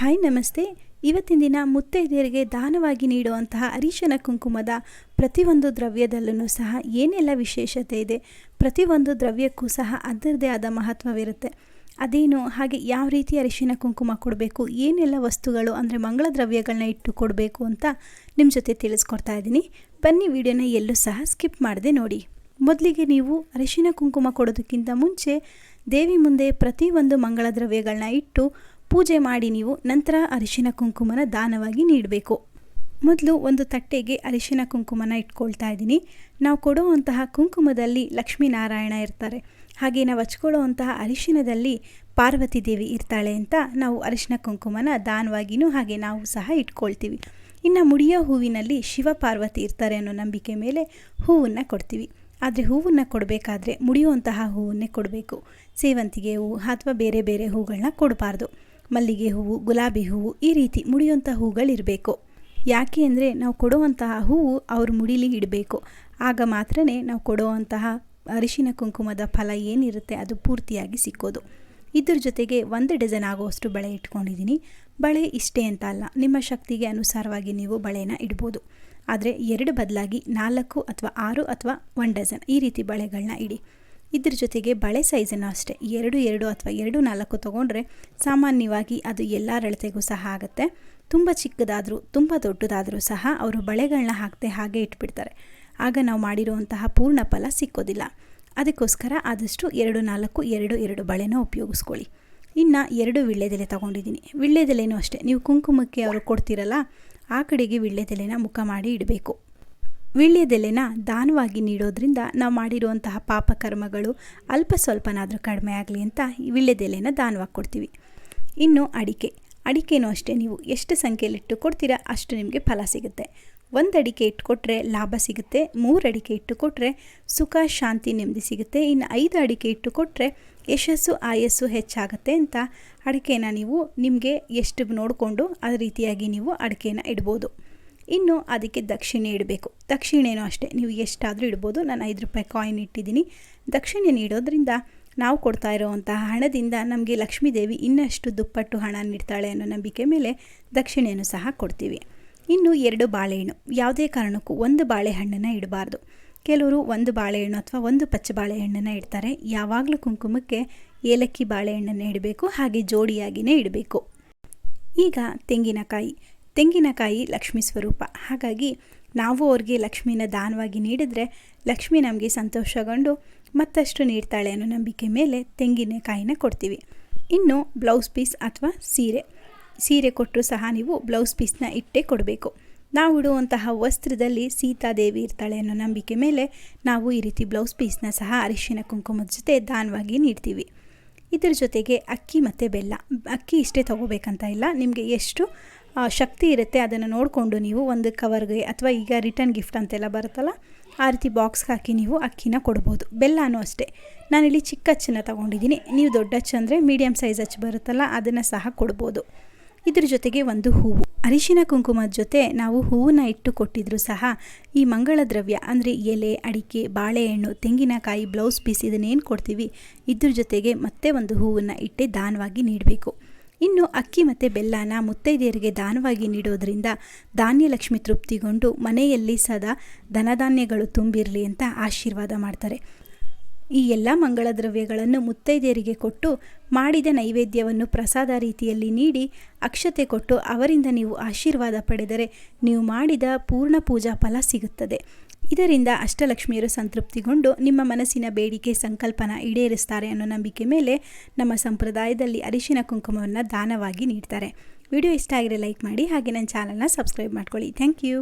Hi ನಮಸ್ತೆ. ಇವತ್ತಿನ ದಿನ ಮುತ್ತೈದೆಯರಿಗೆ ದಾನವಾಗಿ ನೀಡುವಂತಹ ಅರಿಶಿನ ಕುಂಕುಮದ ಪ್ರತಿಯೊಂದು ದ್ರವ್ಯದಲ್ಲೂ ಸಹ ಏನೆಲ್ಲ ವಿಶೇಷತೆ ಇದೆ? ಪ್ರತಿಯೊಂದು ದ್ರವ್ಯಕ್ಕೂ ಸಹ ಅದರದೇ ಆದ ಮಹತ್ವವಿರುತ್ತೆ. ಅದೇನು? ಹಾಗೆ ಯಾವ ರೀತಿ ಅರಿಶಿನ ಕುಂಕುಮ ಕೊಡಬೇಕು? ಏನೆಲ್ಲ ವಸ್ತುಗಳು ಅಂದರೆ ಮಂಗಳ ದ್ರವ್ಯಗಳನ್ನ ಇಟ್ಟು ಕೊಡಬೇಕು ಅಂತ ನಿಮ್ಮ ಜೊತೆ ತಿಳಿಸ್ಕೊಡ್ತಾ ಇದ್ದೀನಿ. ಬನ್ನಿ ವಿಡಿಯೋನ ಎಲ್ಲೂ ಸಹ ಸ್ಕಿಪ್ ಮಾಡದೆ ನೋಡಿ. ಮೊದಲಿಗೆ ನೀವು ಅರಿಶಿನ ಕುಂಕುಮ ಕೊಡೋದಕ್ಕಿಂತ ಮುಂಚೆ ದೇವಿ ಮುಂದೆ ಪ್ರತಿಯೊಂದು ಮಂಗಳ ದ್ರವ್ಯಗಳನ್ನ ಇಟ್ಟು ಪೂಜೆ ಮಾಡಿ ನೀವು ನಂತರ ಅರಿಶಿನ ಕುಂಕುಮನ ದಾನವಾಗಿ ನೀಡಬೇಕು. ಮೊದಲು ಒಂದು ತಟ್ಟೆಗೆ ಅರಿಶಿನ ಕುಂಕುಮನ ಇಟ್ಕೊಳ್ತಾ ಇದ್ದೀನಿ. ನಾವು ಕೊಡುವಂತಹ ಕುಂಕುಮದಲ್ಲಿ ಲಕ್ಷ್ಮೀನಾರಾಯಣ ಇರ್ತಾರೆ. ಹಾಗೆ ನಾವು ಹಚ್ಕೊಳ್ಳುವಂತಹ ಅರಿಶಿನದಲ್ಲಿ ಪಾರ್ವತಿ ದೇವಿ ಇರ್ತಾಳೆ ಅಂತ ನಾವು ಅರಿಶಿನ ಕುಂಕುಮನ ದಾನವಾಗಿಯೂ ಹಾಗೆ ನಾವು ಸಹ ಇಟ್ಕೊಳ್ತೀವಿ. ಇನ್ನು ಮುಡಿಯೋ ಹೂವಿನಲ್ಲಿ ಶಿವ ಪಾರ್ವತಿ ಇರ್ತಾರೆ ಅನ್ನೋ ನಂಬಿಕೆ ಮೇಲೆ ಹೂವನ್ನು ಕೊಡ್ತೀವಿ. ಆದರೆ ಹೂವನ್ನು ಕೊಡಬೇಕಾದ್ರೆ ಮುಡಿಯುವಂತಹ ಹೂವನ್ನೇ ಕೊಡಬೇಕು. ಸೇವಂತಿಗೆ ಹೂವು ಅಥವಾ ಬೇರೆ ಬೇರೆ ಹೂಗಳನ್ನ ಕೊಡಬಾರ್ದು. ಮಲ್ಲಿಗೆ ಹೂವು, ಗುಲಾಬಿ ಹೂವು ಈ ರೀತಿ ಮುಡಿಯುವಂಥ ಹೂಗಳಿರಬೇಕು. ಯಾಕೆ ಅಂದರೆ ನಾವು ಕೊಡುವಂತಹ ಹೂವು ಅವ್ರ ಮುಡಿಲಿ ಇಡಬೇಕು. ಆಗ ಮಾತ್ರ ನಾವು ಕೊಡುವಂತಹ ಅರಿಶಿನ ಕುಂಕುಮದ ಫಲ ಏನಿರುತ್ತೆ ಅದು ಪೂರ್ತಿಯಾಗಿ ಸಿಕ್ಕೋದು. ಇದ್ರ ಜೊತೆಗೆ ಒಂದು ಡಜನ್ ಆಗುವಷ್ಟು ಬಳೆ ಇಟ್ಕೊಂಡಿದ್ದೀನಿ. ಬಳೆ ಇಷ್ಟೇ ಅಂತ ಅಲ್ಲ, ನಿಮ್ಮ ಶಕ್ತಿಗೆ ಅನುಸಾರವಾಗಿ ನೀವು ಬಳೆನ ಇಡ್ಬೋದು. ಆದರೆ ಎರಡು ಬದಲಾಗಿ ನಾಲ್ಕು ಅಥವಾ ಆರು ಅಥವಾ ಒನ್ ಡಜನ್ ಈ ರೀತಿ ಬಳೆಗಳನ್ನ ಇಡಿ. ಇದ್ರ ಜೊತೆಗೆ ಬಳೆ ಸೈಜನ್ನು ಅಷ್ಟೇ, ಎರಡು ಎರಡು ಅಥವಾ ಎರಡು, ನಾಲ್ಕು ತೊಗೊಂಡ್ರೆ ಸಾಮಾನ್ಯವಾಗಿ ಅದು ಎಲ್ಲ ಅಳತೆಗೂ ಸಹ ಆಗುತ್ತೆ. ತುಂಬ ಚಿಕ್ಕದಾದರೂ, ತುಂಬ ದೊಡ್ಡದಾದರೂ ಸಹ ಅವರು ಬಳೆಗಳನ್ನ ಹಾಕದೆ ಹಾಗೆ ಇಟ್ಬಿಡ್ತಾರೆ. ಆಗ ನಾವು ಮಾಡಿರುವಂತಹ ಪೂರ್ಣ ಫಲ ಸಿಕ್ಕೋದಿಲ್ಲ. ಅದಕ್ಕೋಸ್ಕರ ಆದಷ್ಟು ಎರಡು, ನಾಲ್ಕು, ಎರಡು ಎರಡು ಬಳೆನ ಉಪಯೋಗಿಸ್ಕೊಳ್ಳಿ. ಇನ್ನು ಎರಡು ವಿಳ್ಳೆದೆಲೆ ತೊಗೊಂಡಿದ್ದೀನಿ. ವಿಳ್ಳೆದೆಲೆನೂ ಅಷ್ಟೇ. ನೀವು ಕುಂಕುಮಕ್ಕೆ ಅವರು ಕೊಡ್ತೀರಲ್ಲ, ಆ ಕಡೆಗೆ ವಿಳ್ಳೆದೆಲೆನ ಮುಖ ಮಾಡಿ ಇಡಬೇಕು. ವೀಳ್ಯದೆಲೆನ ದಾನವಾಗಿ ನೀಡೋದ್ರಿಂದ ನಾವು ಮಾಡಿರುವಂತಹ ಪಾಪಕರ್ಮಗಳು ಅಲ್ಪ ಸ್ವಲ್ಪನಾದರೂ ಕಡಿಮೆ ಆಗಲಿ ಅಂತ ವೀಳ್ಯದೆಲೆನ ದಾನವಾಗಿ ಕೊಡ್ತೀವಿ. ಇನ್ನು ಅಡಿಕೆ. ಅಡಿಕೆನೂ ಅಷ್ಟೇ, ನೀವು ಎಷ್ಟು ಸಂಖ್ಯೆಯಲ್ಲಿಟ್ಟು ಕೊಡ್ತೀರಾ ಅಷ್ಟು ನಿಮಗೆ ಫಲ ಸಿಗುತ್ತೆ. ಒಂದು ಅಡಿಕೆ ಇಟ್ಟುಕೊಟ್ರೆ ಲಾಭ ಸಿಗುತ್ತೆ, ಮೂರು ಅಡಿಕೆ ಇಟ್ಟು ಕೊಟ್ಟರೆ ಸುಖ, ಶಾಂತಿ ನೆಮ್ಮದಿ ಸಿಗುತ್ತೆ, ಇನ್ನು ಐದು ಅಡಿಕೆ ಇಟ್ಟು ಕೊಟ್ಟರೆ ಯಶಸ್ಸು, ಆಯಸ್ಸು ಹೆಚ್ಚಾಗುತ್ತೆ ಅಂತ ಅಡಿಕೆನ ನೀವು ನಿಮಗೆ ಎಷ್ಟು ನೋಡಿಕೊಂಡು ಅದೇ ರೀತಿಯಾಗಿ ನೀವು ಅಡಿಕೆನ ಇಡ್ಬೋದು. ಇನ್ನು ಅದಕ್ಕೆ ದಕ್ಷಿಣೆ ಇಡಬೇಕು. ದಕ್ಷಿಣೆನೂ ಅಷ್ಟೇ. ನೀವು ಎಷ್ಟಾದರೂ ಇಡ್ಬೋದು. ನಾನು ಐದು ರೂಪಾಯಿ ಕಾಯಿನ್ ಇಟ್ಟಿದ್ದೀನಿ. ದಕ್ಷಿಣೆ ನೀಡೋದ್ರಿಂದ ನಾವು ಕೊಡ್ತಾ ಇರೋವಂತಹ ಹಣದಿಂದ ನಮಗೆ ಲಕ್ಷ್ಮೀದೇವಿ ಇನ್ನಷ್ಟು ದುಪ್ಪಟ್ಟು ಹಣ ನೀಡ್ತಾಳೆ ಅನ್ನೋ ನಂಬಿಕೆ ಮೇಲೆ ದಕ್ಷಿಣೆಯನ್ನು ಸಹ ಕೊಡ್ತೀವಿ. ಇನ್ನು ಎರಡು ಬಾಳೆಹಣ್ಣು. ಯಾವುದೇ ಕಾರಣಕ್ಕೂ ಒಂದು ಬಾಳೆಹಣ್ಣನ್ನು ಇಡಬಾರ್ದು. ಕೆಲವರು ಒಂದು ಬಾಳೆಹಣ್ಣು ಅಥವಾ ಒಂದು ಪಚ್ಚ ಬಾಳೆಹಣ್ಣನ್ನು ಇಡ್ತಾರೆ. ಯಾವಾಗಲೂ ಕುಂಕುಮಕ್ಕೆ ಏಲಕ್ಕಿ ಬಾಳೆಹಣ್ಣನ್ನು ಇಡಬೇಕು. ಹಾಗೆ ಜೋಡಿಯಾಗಿಯೇ ಇಡಬೇಕು. ಈಗ ತೆಂಗಿನಕಾಯಿ. ತೆಂಗಿನಕಾಯಿ ಲಕ್ಷ್ಮೀ ಸ್ವರೂಪ. ಹಾಗಾಗಿ ನಾವು ಅವ್ರಿಗೆ ಲಕ್ಷ್ಮಿನ ದಾನವಾಗಿ ನೀಡಿದರೆ ಲಕ್ಷ್ಮಿ ನಮಗೆ ಸಂತೋಷಗೊಂಡು ಮತ್ತಷ್ಟು ನೀಡ್ತಾಳೆ ಅನ್ನೋ ನಂಬಿಕೆ ಮೇಲೆ ತೆಂಗಿನಕಾಯಿನ ಕೊಡ್ತೀವಿ. ಇನ್ನು ಬ್ಲೌಸ್ ಪೀಸ್ ಅಥವಾ ಸೀರೆ. ಸೀರೆ ಕೊಟ್ಟರು ಸಹ ನೀವು ಬ್ಲೌಸ್ ಪೀಸ್ನ ಇಟ್ಟೇ ಕೊಡಬೇಕು. ನಾವು ಇಡುವಂತಹ ವಸ್ತ್ರದಲ್ಲಿ ಸೀತಾದೇವಿ ಇರ್ತಾಳೆ ಅನ್ನೋ ನಂಬಿಕೆ ಮೇಲೆ ನಾವು ಈ ರೀತಿ ಬ್ಲೌಸ್ ಪೀಸ್ನ ಸಹ ಅರಿಶಿನ ಕುಂಕುಮದ ಜೊತೆ ದಾನವಾಗಿ ನೀಡ್ತೀವಿ. ಇದರ ಜೊತೆಗೆ ಅಕ್ಕಿ ಮತ್ತು ಬೆಲ್ಲ. ಅಕ್ಕಿ ಇಷ್ಟೇ ತೊಗೋಬೇಕಂತ ಇಲ್ಲ, ನಿಮಗೆ ಎಷ್ಟು ಶಕ್ತಿ ಇರುತ್ತೆ, ಅದನ್ನು ನೋಡಿಕೊಂಡು ನೀವು ಒಂದು ಕವರ್ಗೆ ಅಥವಾ ಈಗ ರಿಟರ್ನ್ ಗಿಫ್ಟ್ ಅಂತೆಲ್ಲ ಬರುತ್ತಲ್ಲ, ಆ ರೀತಿ ಬಾಕ್ಸ್ಗೆ ಹಾಕಿ ನೀವು ಅಕ್ಕಿನ ಕೊಡ್ಬೋದು. ಬೆಲ್ಲನೂ ಅಷ್ಟೇ. ನಾನಿಲ್ಲಿ ಚಿಕ್ಕ ಅಚ್ಚನ್ನು ತೊಗೊಂಡಿದ್ದೀನಿ. ನೀವು ದೊಡ್ಡ ಅಚ್ಚು ಅಂದರೆ ಮೀಡಿಯಮ್ ಸೈಜ್ ಅಚ್ಚು ಬರುತ್ತಲ್ಲ, ಅದನ್ನು ಸಹ ಕೊಡ್ಬೋದು. ಇದ್ರ ಜೊತೆಗೆ ಒಂದು ಹೂವು. ಅರಿಶಿನ ಕುಂಕುಮದ ಜೊತೆ ನಾವು ಹೂವನ್ನ ಇಟ್ಟು ಕೊಟ್ಟಿದ್ರು ಸಹ, ಈ ಮಂಗಳ ದ್ರವ್ಯ ಅಂದರೆ ಎಲೆ, ಅಡಿಕೆ, ಬಾಳೆಹಣ್ಣು, ತೆಂಗಿನಕಾಯಿ ಬ್ಲೌಸ್ ಪೀಸ್ ಇದನ್ನೇನು ಕೊಡ್ತೀವಿ, ಇದ್ರ ಜೊತೆಗೆ ಮತ್ತೆ ಒಂದು ಹೂವನ್ನು ಇಟ್ಟೆ ದಾನವಾಗಿ ನೀಡಬೇಕು. ಇನ್ನು ಅಕ್ಕಿ ಮತ್ತು ಬೆಲ್ಲನ ಮುತ್ತೈದೆಯರಿಗೆ ದಾನವಾಗಿ ನೀಡೋದರಿಂದ ಧಾನ್ಯಲಕ್ಷ್ಮಿ ತೃಪ್ತಿಗೊಂಡು ಮನೆಯಲ್ಲಿ ಸದಾ ಧನಧಾನ್ಯಗಳು ತುಂಬಿರಲಿ ಅಂತ ಆಶೀರ್ವಾದ ಮಾಡ್ತಾರೆ. ಈ ಎಲ್ಲ ಮಂಗಳ ದ್ರವ್ಯಗಳನ್ನು ಮುತ್ತೈದೆಯರಿಗೆ ಕೊಟ್ಟು ಮಾಡಿದ ನೈವೇದ್ಯವನ್ನು ಪ್ರಸಾದ ರೀತಿಯಲ್ಲಿ ನೀಡಿ ಅಕ್ಷತೆ ಕೊಟ್ಟು ಅವರಿಂದ ನೀವು ಆಶೀರ್ವಾದ ಪಡೆದರೆ ನೀವು ಮಾಡಿದ ಪೂರ್ಣ ಪೂಜಾ ಫಲ ಸಿಗುತ್ತದೆ. ಇದರಿಂದ ಅಷ್ಟಲಕ್ಷ್ಮಿಯರು ಸಂತೃಪ್ತಿಗೊಂಡು ನಿಮ್ಮ ಮನಸ್ಸಿನ ಬೇಡಿಕೆ, ಸಂಕಲ್ಪನ ಈಡೇರಿಸ್ತಾರೆ ಅನ್ನೋ ನಂಬಿಕೆ ಮೇಲೆ ನಮ್ಮ ಸಂಪ್ರದಾಯದಲ್ಲಿ ಅರಿಶಿನ ಕುಂಕುಮವನ್ನು ದಾನವಾಗಿ ನೀಡ್ತಾರೆ. ವಿಡಿಯೋ ಇಷ್ಟ ಆಗಿದೆ ಲೈಕ್ ಮಾಡಿ ಹಾಗೆ ನನ್ನ ಚಾನಲ್ನ ಸಬ್ಸ್ಕ್ರೈಬ್ ಮಾಡ್ಕೊಳ್ಳಿ. Thank you.